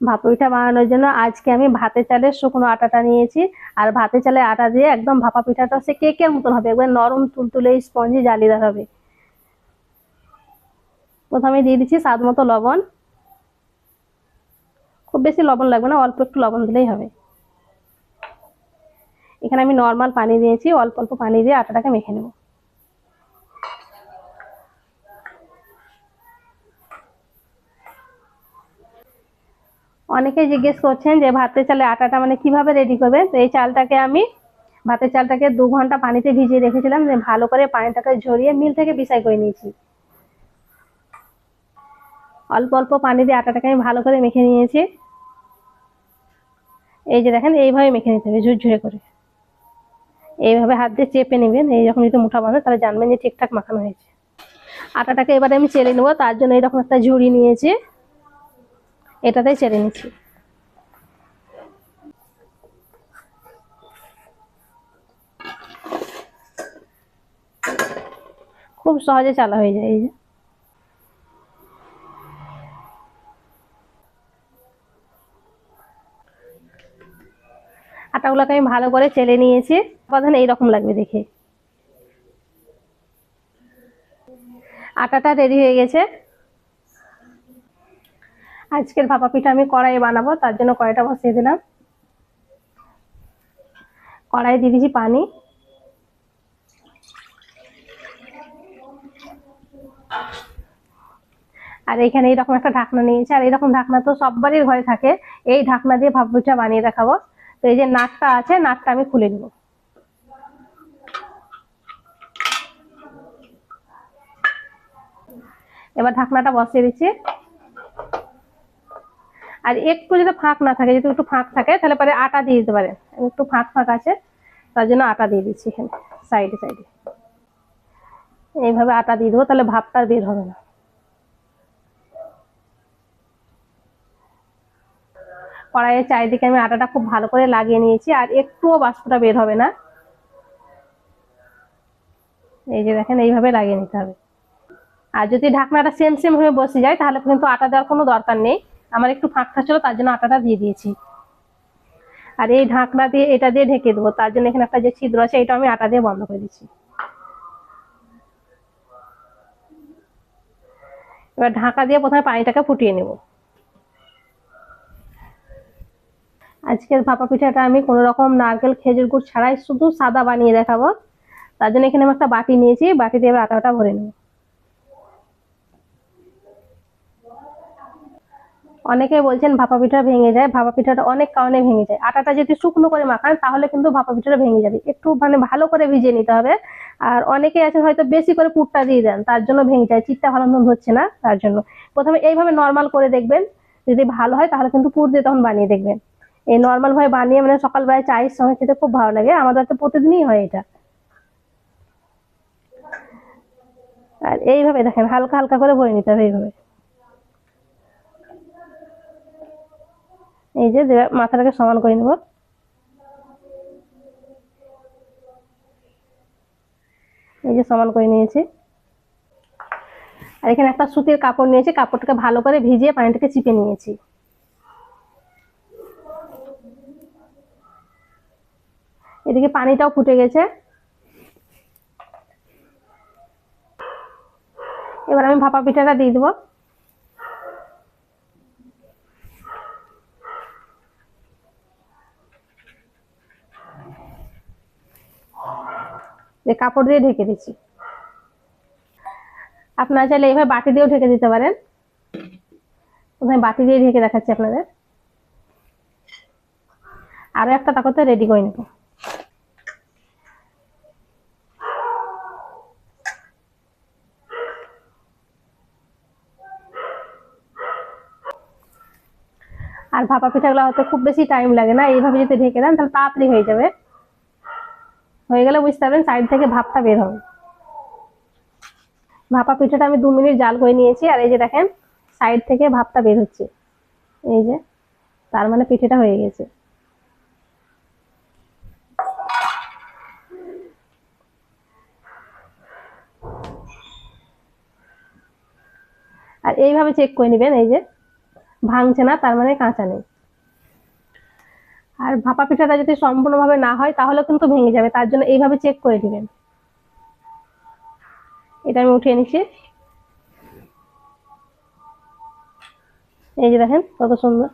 ভাপা পিঠা বানানোর জন্য আজকে আমি ভাতের চালের শুকনো আটাটা নিয়েছি। আর ভাতে চালের আটা দিয়ে একদম ভাপা পিঠাটা সে কেকের মতন হবে একবার নরম তুলতুলে স্পঞ্জি জালিদার হবে। প্রথমে দিয়ে দিচ্ছি স্বাদ মতো লবণ। খুব বেশি লবণ লাগবে না, অল্প একটু লবণ দিলেই হবে। এখানে আমি নর্মাল পানি দিয়েছি, অল্প অল্প পানি দিয়ে আটাটাকে মেখে নেব। অনেকেই জিজ্ঞেস করছেন যে ভাতের চালে আটাটা মানে কীভাবে রেডি করবেন? তো এই চালটাকে আমি, ভাতের চালটাকে দু ঘণ্টা পানিতে ভিজিয়ে রেখেছিলাম, যে ভালো করে পানিটাকে ঝরিয়ে মিল থেকে বিছাই করে নিয়েছি। অল্প অল্প পানি দিয়ে আটাটাকে আমি ভালো করে মেখে নিয়েছি। এই যে দেখেন, এইভাবে মেখে নিতে হবে, ঝুরঝুরে করে। এইভাবে হাত দিয়ে চেপে নেবেন এইরকম যদি মুঠা বাঁধে, তাহলে জানবেন যে ঠিকঠাক মাখানো হয়েছে। আটাটাকে এবারে আমি চেলে নেব, তার জন্য এরকম একটা ঝুড়ি নিয়েছি। এটাতেই চেলে নিচ্ছি। খুব সহজে চালা হয়ে যায় এই যে। আটাগুলোকে আমি ভালো করে চেলে নিয়েছি। প্রধান এইরকম লাগবে দেখে। আটাটা রেডি হয়ে গেছে। আজকের ভাপা পিঠা আমি কড়াইয়ে বানাবো, তার জন্য কড়াইটা বসিয়ে দিলাম। কড়াই দিয়ে দিয়েছি পানি। আর এখানে এইরকম একটা ঢাকনা নিয়েছি, আর এরকম ঢাকনা তো সববারই ঘরে থাকে, এই ঢাকনা দিয়ে ভাপা পিঠা বানিয়ে দেখাবো। তো এই যে নাটটা আছে, নাটটা আমি খুলে নিব। এবার ঢাকনাটা বসিয়ে দিচ্ছি। আর একটু যদি ফাঁক না থাকে, যদি একটু ফাঁক থাকে, তাহলে পরে আটা দিয়ে দিতে পারেন একটু ফাঁক ফাঁক আছে, তার জন্য আটা দিয়ে দিচ্ছি এখানে সাইডে সাইডে এইভাবে আটা দিয়ে দেবো, তাহলে ভাবটা বের হবে না। কড়াইয়ের চারিদিকে আমি আটাটা খুব ভালো করে লাগিয়ে নিয়েছি, আর একটুও বাষ্পটা বের হবে না। এই যে দেখেন, এইভাবে লাগিয়ে নিতে হবে। আর যদি ঢাকনাটা সেম সেম হয়ে বসে যায়, তাহলে কিন্তু আটা দেওয়ার কোনো দরকার নেই। আমার একটু ফাঁকটা ছিল, তার জন্য আটাটা দিয়ে দিয়েছি। আর এই ঢাকনা দিয়ে, এটা দিয়ে ঢেকে দেবো, তার জন্য এখানে একটা যে ছিদ্র আছে, এটা আমি আটা দিয়ে বন্ধ করে দিচ্ছি। এবার ঢাকা দিয়ে প্রথমে পানিটাকে ফুটিয়ে নেব। আজকের ভাপা পিঠাটা আমি কোনো রকম নারকেল, খেজুর গুড় ছাড়াই শুধু সাদা বানিয়ে দেখাবো। তার জন্য এখানে আমি একটা বাটি নিয়েছি, বাটি দিয়ে এবার আটাটা ভরে নেব। অনেকে বলছেন ভাপা পিঠা ভেঙে যায়, ভাপা পিঠাটা অনেক কারণে ভেঙে যায়। আটাটা যদি শুকনো করে মাখান, তাহলে কিন্তু ভাপা পিঠাটা ভেঙে যাবে। একটু মানে ভালো করে ভিজিয়ে নিতে হবে। আর অনেকে আছেন হয়তো বেশি করে পুরটা দিয়ে দেন, তার জন্য ভেঙে যায়, চিটটা ভালো হচ্ছে না তার জন্য। প্রথমে এইভাবে নর্মাল করে দেখবেন, যদি ভালো হয় তাহলে কিন্তু পুর দিয়ে তখন বানিয়ে দেখবেন। এই নর্মাল ভাবে বানিয়ে মানে সকালবেলায় চায়ের সঙ্গে খেতে খুব ভালো লাগে আমাদের তো প্রতিদিনই হয় এটা। আর এইভাবে দেখেন, হালকা হালকা করে ভরে নিতে হবে এইভাবে। এই যে মাথাটাকে সমান করে নেব। এই যে সমান করে নিয়েছি। আর এখানে একটা সুতির কাপড় নিয়েছি, কাপড়টাকে ভালো করে ভিজিয়ে পানিটাকে চিপে নিয়েছি। এদিকে পানিটাও ফুটে গেছে। এবার আমি ভাপা পিঠাটা দিয়ে দেবো। যে কাপড় দিয়ে ঢেকে দিচ্ছি। আপনারা চাইলে এইভাবে বাটি দিয়েও ঢেকে দিতে পারেন। প্রথমে বাটি দিয়ে ঢেকে দেখাচ্ছি আপনাদের। আরও একটা তাকতে রেডি করে নেব। আর ভাপা পিঠাগুলো হতে খুব বেশি টাইম লাগে না। এইভাবে যদি ঢেকে দেন তাহলে তাড়াতাড়ি হয়ে যাবে। হয়ে গেলে বুঝতে পারবেন সাইড থেকে ভাপটা বের হবে। ভাপা পিঠাটা আমি দু মিনিট জাল করে নিয়েছি, আর এই যে দেখেন সাইড থেকে ভাপটা বের হচ্ছে। এই যে, তার মানে পিঠেটা হয়ে গেছে। আর এইভাবে চেক করে নেবেন, এই যে, ভাঙছে না, তার মানে কাঁচা নেই। আর ভাপা পিঠাটা যদি সম্পূর্ণভাবে না হয়, তাহলে কিন্তু ভেঙে যাবে। তার জন্য এইভাবে চেক করে দিবেন এটা আমি উঠিয়ে নিচ্ছি। এই যে দেখেন, কত সুন্দর।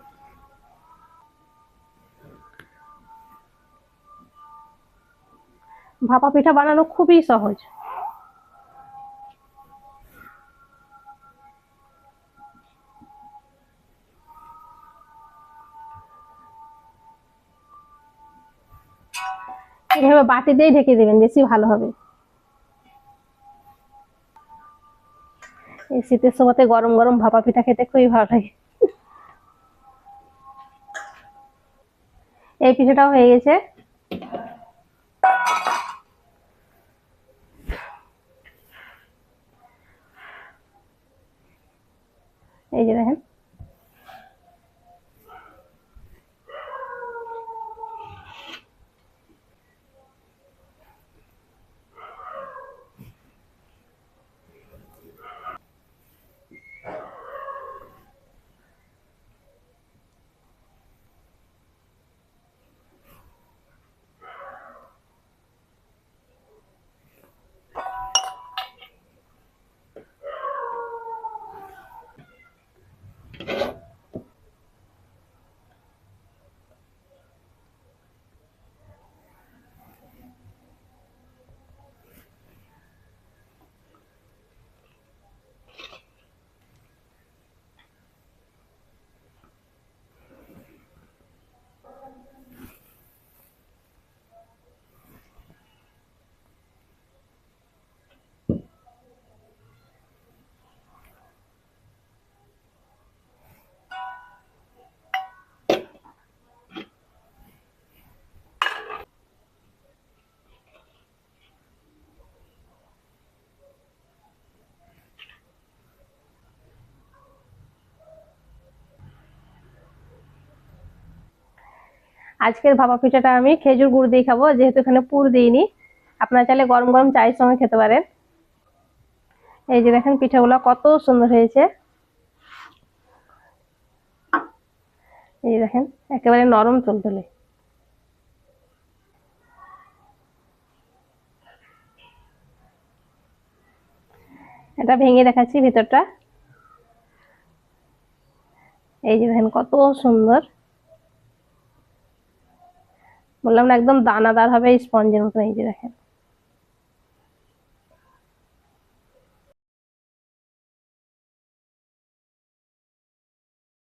ভাপা পিঠা বানানো খুবই সহজ। এভাবে বাটি দিয়েই ঢেকে দেবেন, বেশি ভালো হবে। এই শীতের সময়তে গরম গরম ভাপা পিঠা খেতে খুবই ভালো লাগে। এই পিঠাটাও হয়ে গেছে। এই যে দেখেন। আজকের ভাপা পিঠাটা আমি খেজুর গুড় দিয়ে খাব, যেহেতু এখানে পুর দিইনি। আপনারা চাইলে গরম গরম চায়ের সঙ্গে খেতে পারেন। এই যে দেখেন পিঠাগুলো কত সুন্দর হয়েছে। এই দেখেন, একেবারে নরম তুলতুলে। এটা ভেঙে দেখাচ্ছি ভিতরটা। এই যে দেখেন কত সুন্দর। বললাম না একদম দানাদার হবে স্পঞ্জের মতন এই যে দেখেন